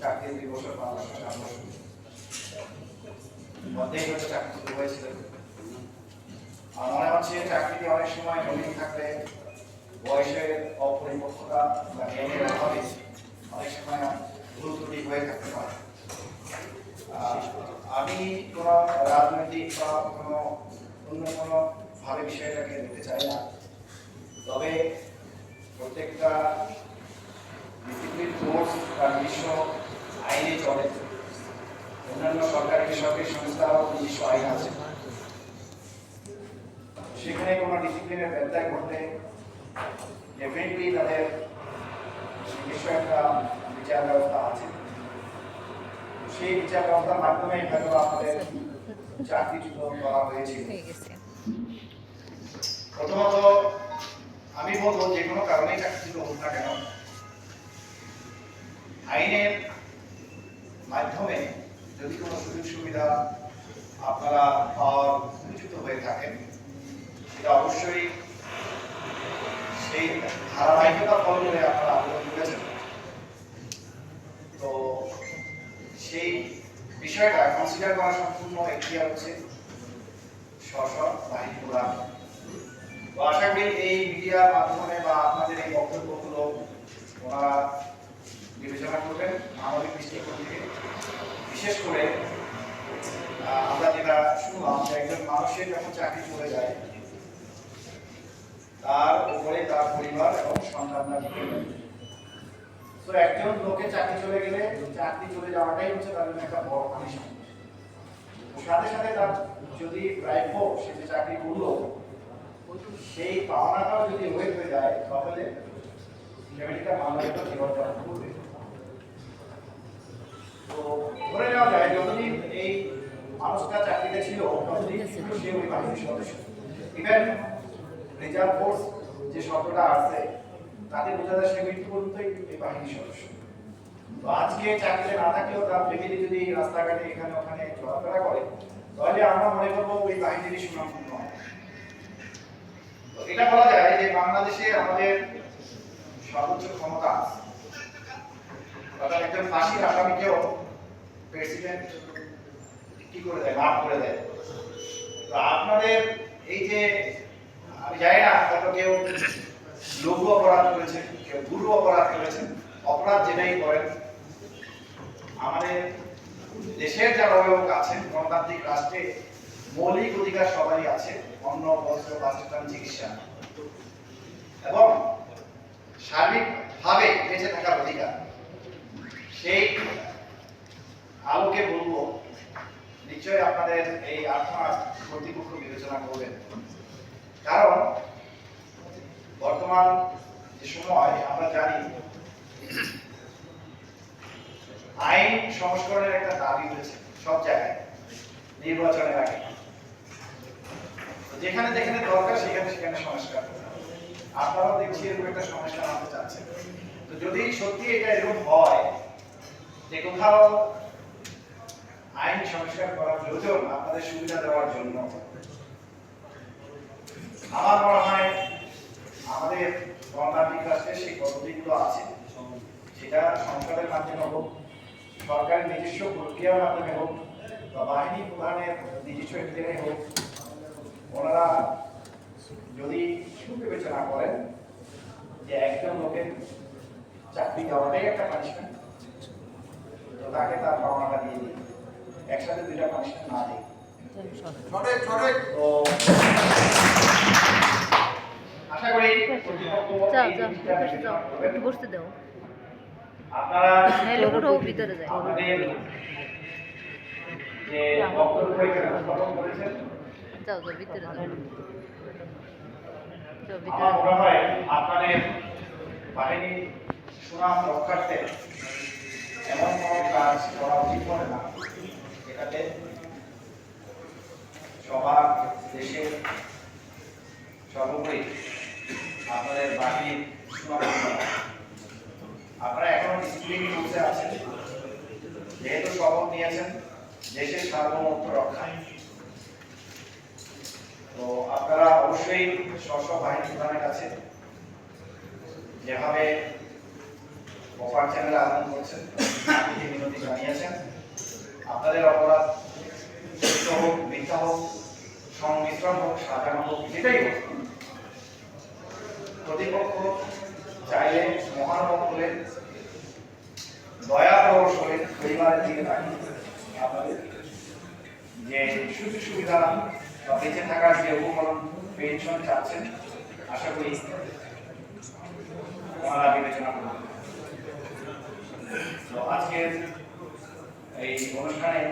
চাকরি মনে হচ্ছে চাকরিতে অনেক সময় থাকলে বয়সের অপরিপক্কতা বা অভাবে অনেক সময় ভুল ত্রুটি হয়ে থাকতে পারে আমি কোনো রাজনৈতিক বা কোনো অন্য কোনো ভাবে বিষয়টাকে নিতে চাই না তবে প্রত্যেকটা ডিসিপ্লিন কোর্স তার নিজস্ব আইনে চলে অন্যান্য সরকারি বেসরকারি সংস্থারও নিজস্ব আইন আছে। সেখানে কোনো ডিসিপ্লিনের ব্যত্যয় ঘটলে ডেফিনেটলি তাদের নিজস্ব একটা বিচার ব্যবস্থা আছে। সেই বিচার ব্যবস্থার মাধ্যমে হয়তো আমাদের চাকরিচ্যুত করা হয়েছিল প্রথমত আমি বলব যে কোনো কারণেই চাকরিচ্যুত হোক না কেন আইনের মাধ্যমে যদি কোনো সুযোগ সুবিধা আপনারা পাওয়ার উপযুক্ত হয়ে থাকেন, সেটা অবশ্যই সেই ধারাবাহিকতা ফলো করে আপনারা আবেদন করেছেন। তো সেই বিষয়টা কনসিডার করা সম্পূর্ণ এখতিয়ার হচ্ছে স্ব বাহিনী প্রধান। তো আশা করি এই মিডিয়ার মাধ্যমে বা আপনাদের এই বক্তব্যগুলো ওনারা বিবেচনা করবেন আমাদের দৃষ্টিকোণ থেকে বিশেষ করে আমরা যেটা শুনলাম যে একজন মানুষের যখন চাকরি চলে যায়, তার উপরে তার পরিবার এবং সন্তানরা তো একজন লোকের চাকরি চলে গেলে, চাকরি চলে যাওয়াটাই হচ্ছে তার জন্য একটা বড় পানিশমেন্ট সাথে সাথে তার যদি প্রাপ্য সে যে চাকরি করল, সেই পাওনাটাও যদি ওয়েট হয়ে যায়, তাহলে ফ্যামিলিটা বাংলাদেশটা জীবনযাপন করবে। ধরে নেওয়া যায় যতদিন এই মানুষটা চাকরিতে ছিল, ততদিন সে ওই বাহিনীর সদস্য। ইভেন রিজার্ভ ফোর্স যে শব্দটা আসছে তাতে বোঝা যায় সে মৃত্যু পর্যন্তই এই বাহিনীর সদস্য। তো আজকে চাকরিতে না থাকলেও তার ফ্যামিলি যদি রাস্তাঘাটে এখানে ওখানে চলাফেরা করে, তাহলে আমরা মনে করব ওই বাহিনীরই সুনামপূর্ণ তো এটা বলা যায় যে বাংলাদেশে আমাদের সর্বোচ্চ ক্ষমতা আছে। অর্থাৎ একজন ফাঁসির আসামিকেও প্রেসিডেন্ট কি করে দেয়, মাফ করে দেয়। তো আপনাদের এই যে, আমি জানি না, হয়তো কেউ লঘু অপরাধ করেছেন, কেউ গুরু অপরাধ করেছেন, অপরাধ যেটাই করেন, আমাদের দেশের যারা অভিভাবক আছেন, গণতান্ত্রিক রাষ্ট্রে মৌলিক অধিকার সবারই আছে, অন্ন, বস্ত্র, বাসস্থান, চিকিৎসা। এবং সার্বিকভাবে বেঁচে থাকার অধিকার। সেই আলোকে বলব নিশ্চয়ই আপনাদের এই আত্মার কর্তৃপক্ষ বিবেচনা করবেন। কারণ বর্তমান যে সময়, আমরা জানি আইন সংস্করণের একটা দাবি রয়েছে সব জায়গায়, নির্বাচনের আগে। যেখানে যেখানে দরকার, সেখানে সেখানে সংস্কার আপনারাও দেখছি এরকম একটা সংস্কার আনতে চাচ্ছেন। তো যদি সত্যি এটা এরকম হয়, যে কোথাও আইন সংস্কার করার প্রয়োজন আপনাদের সুবিধা দেওয়ার জন্য। আমার মনে হয় আমাদের গণতান্ত্রিক রাষ্ট্রে সেই পদ্ধতিগুলো আছে। সেটা সংসদের মাধ্যমে হোক, সরকারের নিজস্ব প্রক্রিয়ার মাধ্যমে হোক, বা বাহিনী প্রধানের নিজস্ব এখতিয়ারে হোক, ওনারা যদি সুবিবেচনা করেন যে একজন লোকের চাকরি দেওয়াটাই একটা পানিশমেন্ট তো তাকে তার পাওনাটা দিয়ে দিই একসাথে দুইটা পানিশমেন্ট না দিই। সঠিক সঠিক তো আশা করি কর্তৃপক্ষ যাও এই যাও জিনিসটা বসে যাও বিবেচনা করবেন। একটু বসতে দাও আপনারা নাইলে ওটাও ভিতরে যায় আমাদের যে বক্তব্য এখানে উপস্থাপন করেছেন যাও যাও ভিতরে যাও যাও আমার ভিতরে মনে হয় আপনাদের বাহিনী সুনাম রক্ষার্থে এমন কোনো কাজ করা উচিত হবে না যেটাতে সবার দেশের সর্বোপরি হয়। আপনারা এখনও ডিসিপ্লিন রুলসে আছেন। যেহেতু শপথ নিয়েছেন দেশের সার্বভৌমত্ব রক্ষায় তো আপনারা অবশ্যই স্ব স্ব বাহিনী প্রধানের কাছে যেভাবে অফার চ্যানেলে আহ্বান করছেন আপনি মিনতি জানিয়েছেন। আপনাদের অপরাধ সত্য হোক, মিথ্যা হোক, সংমিশ্রণ হোক, সাজানো হোক, যেটাই হোক প্রতিপক্ষ চাইলে মহানবঙ্গলে দয়া প্রদর্শনে পরিবারের দিকে আপনাদের যে সুযোগ সুবিধা বা বেঁচে থাকার যে উপকরণ পেনশন চাচ্ছেন, আশা করি ওনারা বিবেচনা করবেন। তো আজকের এই অনুষ্ঠানে